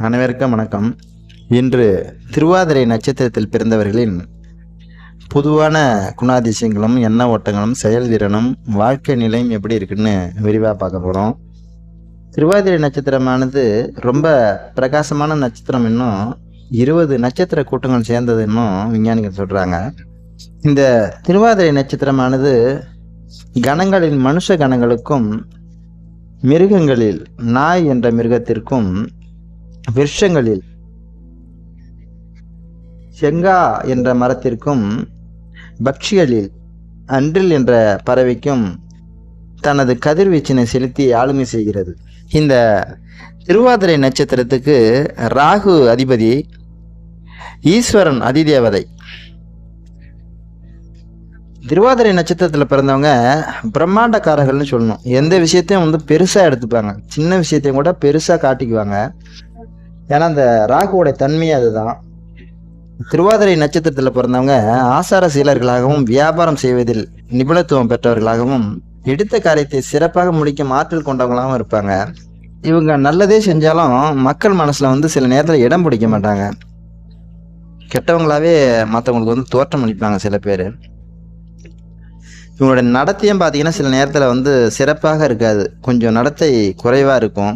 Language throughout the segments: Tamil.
அனைவருக்கும் வணக்கம். இன்று திருவாதிரை நட்சத்திரத்தில் பிறந்தவர்களின் பொதுவான குணாதிசயங்களும் எண்ண ஓட்டங்களும் செயல்திறனும் வாழ்க்கை நிலையும் எப்படி இருக்குன்னு விரிவாக பார்க்க போகிறோம் திருவாதிரை நட்சத்திரமானது ரொம்ப பிரகாசமான நட்சத்திரம் இன்னும் இருபது நட்சத்திர கூட்டங்கள் சேர்ந்தது இன்னும் விஞ்ஞானிகள் சொல்கிறாங்க இந்த திருவாதிரை நட்சத்திரமானது கணங்களின் மனுஷ கணங்களுக்கும் மிருகங்களில் நாய் என்ற மிருகத்திற்கும் விருஷங்களில். செங்கா என்ற மரத்திற்கும் பக்ஷிகளில் அன்றில் என்ற பறவைக்கும் தனது கதிர்வீச்சினை செலுத்தி ஆளுமை செய்கிறது. இந்த திருவாதிரை நட்சத்திரத்துக்கு ராகு அதிபதி ஈஸ்வரன் அதிதேவதை. திருவாதிரை நட்சத்திரத்தில் பிறந்தவங்க பிரம்மாண்டக்காரர்கள்னு சொல்லணும். எந்த விஷயத்தையும் வந்து பெருசாக எடுத்துப்பாங்க. சின்ன விஷயத்தையும் கூட பெருசாக காட்டிக்குவாங்க. ஏன்னா அந்த ராகுவோடைய தன்மையே அதுதான். திருவாதிரை நட்சத்திரத்தில் பிறந்தவங்க ஆசார சீலர்களாகவும் வியாபாரம் செய்வதில் நிபுணத்துவம் பெற்றவர்களாகவும் எடுத்த காரியத்தை சிறப்பாக முடிக்கும் ஆற்றல் கொண்டவங்களாகவும் இருப்பாங்க. இவங்க நல்லதே செஞ்சாலும் மக்கள் மனசில் வந்து சில நேரத்தில் இடம் பிடிக்க மாட்டாங்க. கெட்டவங்களாவே மற்றவங்களுக்கு வந்து தோற்றம் அளிப்பாங்க சில பேர். இவங்களோட நடத்தையும் பார்த்தீங்கன்னா சில நேரத்தில் வந்து சிறப்பாக இருக்காது. கொஞ்சம் நடத்தை குறைவாக இருக்கும்.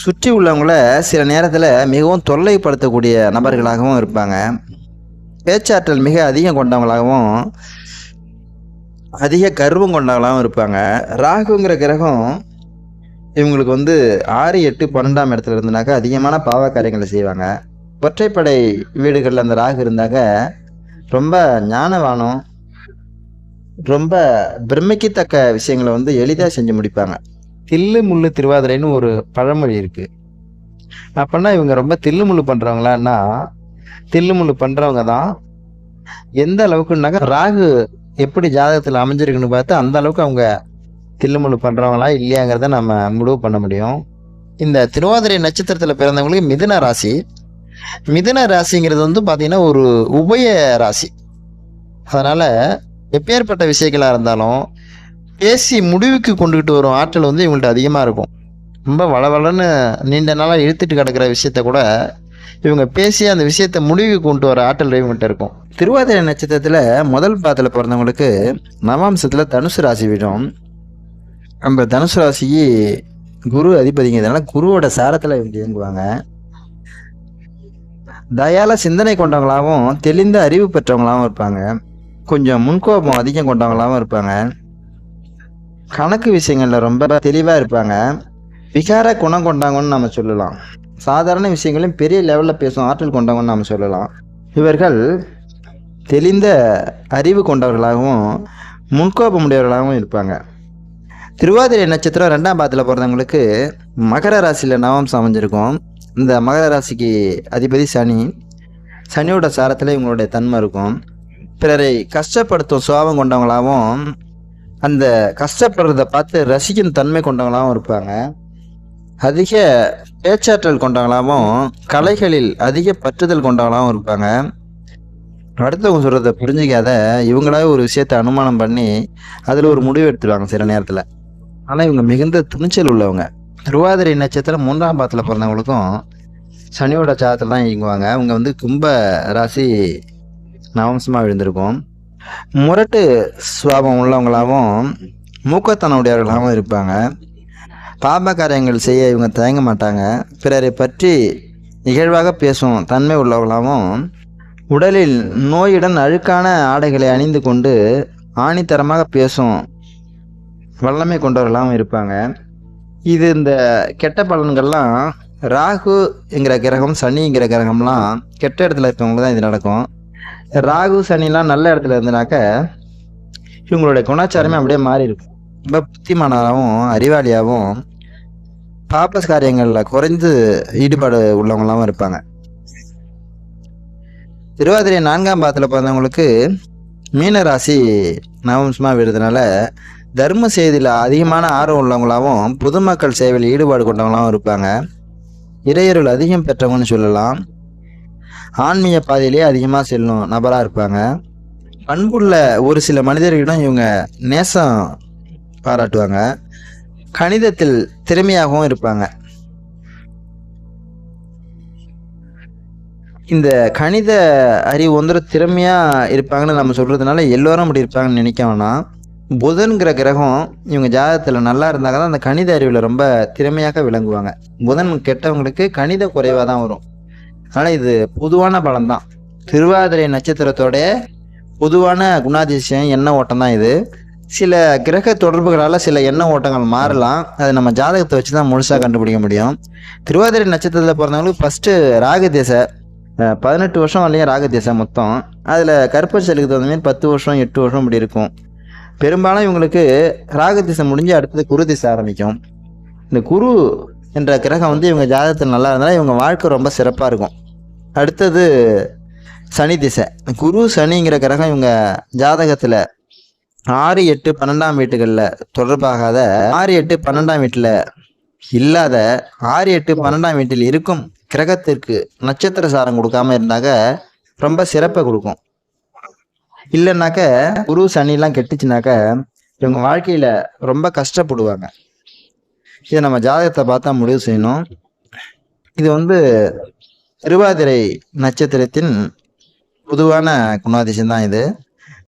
சுற்றி உள்ளவங்கள சில நேரத்தில் மிகவும் தொல்லைப்படுத்தக்கூடிய நபர்களாகவும் இருப்பாங்க. பேச்சாற்றல் மிக அதிகம் கொண்டவங்களாகவும் அதிக கர்வம் கொண்டவங்களாகவும் இருப்பாங்க. ராகுங்கிற கிரகம் இவங்களுக்கு வந்து ஆறு எட்டு பன்னெண்டாம் இடத்துல இருந்தனாக்கா அதிகமான பாவ காரியங்களை செய்வாங்க. ஒற்றைப்படை வீடுகளில் அந்த ராகு இருந்தாக்க ரொம்ப ஞானவானம் ரொம்ப பிரமிக்கத்தக்க விஷயங்களை வந்து எளிதாக செஞ்சு முடிப்பாங்க. தில்லு முள்ளு திருவாதிரைன்னு ஒரு பழமொழி இருக்கு. அப்பன்னா இவங்க ரொம்ப தில்லு முள்ளு பண்றவங்களான்னா தில்லு முள்ளு பண்றவங்க தான் எந்த அளவுக்குனாக்கா ராகு எப்படி ஜாதகத்தில் அமைஞ்சிருக்குன்னு பார்த்து அந்த அளவுக்கு அவங்க தில்லுமுள்ளு பண்றவங்களா இல்லையாங்கிறத நம்ம முடிவு பண்ண முடியும். இந்த திருவாதிரை நட்சத்திரத்தில் பிறந்தவங்களுக்கு மிதுன ராசி. மிதுன ராசிங்கிறது வந்து பார்த்தீங்கன்னா ஒரு உபய ராசி. அதனால் எப்பேற்பட்ட விஷயங்களாக இருந்தாலும் பேசி முடிவுக்கு கொண்டுகிட்டு வரும் ஆற்றல் வந்து இவங்கள்ட்ட அதிகமாக இருக்கும். ரொம்ப வளவளன்னு நீண்ட நாளாக இழுத்துட்டு கிடக்கிற விஷயத்த கூட இவங்க பேசி அந்த விஷயத்தை முடிவுக்கு கொண்டு வர ஆற்றல் இவங்கள்ட்ட இருக்கும். திருவாதிரை நட்சத்திரத்தில் முதல் பாதத்தில் பிறந்தவங்களுக்கு நவாம்சத்தில் தனுசு ராசி விடும். நம்ம தனுசு ராசி குரு அதிபதிங்கிறதுனால குருவோட சாரத்தில் இவங்க இயங்குவாங்க. தயால சிந்தனை கொண்டவங்களாகவும் தெளிந்த அறிவு பெற்றவங்களாகவும் இருப்பாங்க. கொஞ்சம் முன்கோபம் அதிகம் கொண்டவங்களாகவும் இருப்பாங்க. கணக்கு விஷயங்களில் ரொம்ப தெளிவாக இருப்பாங்க. விகார குணம் கொண்டாங்கன்னு நம்ம சொல்லலாம். சாதாரண விஷயங்களையும் பெரிய லெவலில் பேசும் ஆற்றல் கொண்டவங்கன்னு நம்ம சொல்லலாம். இவர்கள் தெளிந்த அறிவு கொண்டவர்களாகவும் முன்கோபம் உடையவர்களாகவும் இருப்பாங்க. திருவாதிரை நட்சத்திரம் ரெண்டாம் பாதத்தில் பிறந்தவங்களுக்கு மகர ராசியில் நவம்சம் அமைஞ்சிருக்கும் இந்த மகர ராசிக்கு அதிபதி சனி. சனியோட சாரத்தில் இவங்களுடைய தன்மை இருக்கும். பிறரை கஷ்டப்படுத்தும் சுவாபம் கொண்டவங்களாகவும் அந்த கஷ்டப்படுறத பார்த்து ரசிக்கும் தன்மை கொண்டவங்களாகவும் இருப்பாங்க. அதிக பேச்சாற்றல் கொண்டவங்களாகவும் கலைகளில் அதிக பற்றுதல் கொண்டவங்களாகவும் இருப்பாங்க. அடுத்தவங்க சொல்கிறத புரிஞ்சிக்காத இவங்களாவே ஒரு விஷயத்தை அனுமானம் பண்ணி அதில் ஒரு முடிவு எடுத்துருவாங்க சில நேரத்தில். ஆனால் இவங்க மிகுந்த துணிச்சல் உள்ளவங்க. திருவாதிரை நட்சத்திரம் மூன்றாம் பாதத்தில் பிறந்தவங்களுக்கும் சனியோட சாதத்தில் தான் இயங்குவாங்க. அவங்க வந்து கும்ப ராசி நவம்சமாக விழுந்திருக்கும். முரட்டு சுவாபம் உள்ளவங்களாகவும் மூக்கத்தன உடையவர்களாகவும் இருப்பாங்க. பாப காரியங்கள் செய்ய இவங்க தயங்க மாட்டாங்க. பிறரை பற்றி நிகழ்வாக பேசும் தன்மை உள்ளவர்களாகவும் உடலில் நோயுடன் அழுக்கான ஆடைகளை அணிந்து கொண்டு ஆணித்தரமாக பேசும் வல்லமை கொண்டவர்களாகவும் இருப்பாங்க. இது இந்த கெட்ட பலன்கள்லாம் ராகு என்கிற கிரகம் சனிங்கிற கிரகம்லாம் கெட்ட இடத்துல இருக்கவங்க தான் இது நடக்கும். ராகு சனிலாம் நல்ல இடத்துல இருந்தனாக்க இவங்களுடைய குணாச்சாரமே அப்படியே மாறி இருக்கும் ரொம்ப புத்திமானாகவும் அறிவாளியாகவும் பாப்பஸ் காரியங்களில் குறைந்து ஈடுபாடு உள்ளவங்களாகவும் இருப்பாங்க. திருவாதிரை நான்காம் பாதத்தில் பிறந்தவங்களுக்கு மீன ராசி நவம்சமாக விடுறதுனால தர்ம செய்தியில் அதிகமான ஆர்வம் உள்ளவங்களாகவும் பொதுமக்கள் சேவையில் ஈடுபாடு கொண்டவங்களாகவும் இருப்பாங்க. இறையருள் அதிகம் பெற்றவங்கன்னு சொல்லலாம். ஆன்மீக பாதையிலேயே அதிகமாக செல்லும் நபராக இருப்பாங்க. பண்புள்ள ஒரு சில மனிதர்களிடம் இவங்க நேசம் பாராட்டுவாங்க. கணிதத்தில் திறமையாகவும் இருப்பாங்க. இந்த கணித அறிவு வந்து திறமையாக இருப்பாங்கன்னு நம்ம சொல்கிறதுனால எல்லோரும் அப்படி இருப்பாங்கன்னு நினைக்கணும்னா வேணாம். புதன்கிற கிரகம் இவங்க ஜாதகத்தில் நல்லா இருந்தாங்க தான் அந்த கணித அறிவில் ரொம்ப திறமையாக விளங்குவாங்க. புதன் கெட்டவங்களுக்கு கணித குறைவாக தான் வரும். அதனால் இது பொதுவான பலன் தான் திருவாதிரை நட்சத்திரத்தோட பொதுவான குணாதிசயம் எண்ண ஓட்டம் தான் இது. சில கிரக தொடர்புகளால் சில எண்ண ஓட்டங்கள் மாறலாம். அது நம்ம ஜாதகத்தை வச்சு தான் முழுசாக கண்டுபிடிக்க முடியும். திருவாதிரை நட்சத்திரத்தில் பிறந்தவங்களுக்கு ஃபஸ்ட்டு ராகு திசை பதினெட்டு வருஷம் வரலையும் ராகு திசை மொத்தம். அதில் கருப்பச்சலுக்கு தகுந்த மாதிரி பத்து வருஷம் எட்டு வருஷம் இப்படி இருக்கும். பெரும்பாலும் இவங்களுக்கு ராகு திசை முடிஞ்சு அடுத்தது குரு திசை ஆரம்பிக்கும். இந்த குரு என்ற கிரகம் வந்து இவங்க ஜாதகத்தில் நல்லா இருந்தால் இவங்க வாழ்க்கை ரொம்ப சிறப்பாக இருக்கும். அடுத்தது சனி திசை. குரு சனிங்கிற கிரகம் இவங்க ஜாதகத்தில் ஆறு எட்டு பன்னெண்டாம் வீட்டுகளில் தொடர்பாகாத ஆறு எட்டு பன்னெண்டாம் வீட்டில் இல்லாத ஆறு எட்டு பன்னெண்டாம் வீட்டில் இருக்கும் கிரகத்திற்கு நட்சத்திர சாரம் கொடுக்காம இருந்தாக்க ரொம்ப சிறப்பை கொடுக்கும். இல்லைனாக்க குரு சனிலாம் கெட்டுச்சுனாக்க இவங்க வாழ்க்கையில் ரொம்ப கஷ்டப்படுவாங்க. இதை நம்ம ஜாதகத்தை பார்த்தா முடிவு செய்யணும். இது வந்து திருவாதிரை நட்சத்திரத்தின் பொதுவான குணாதிசயம் தான் இது.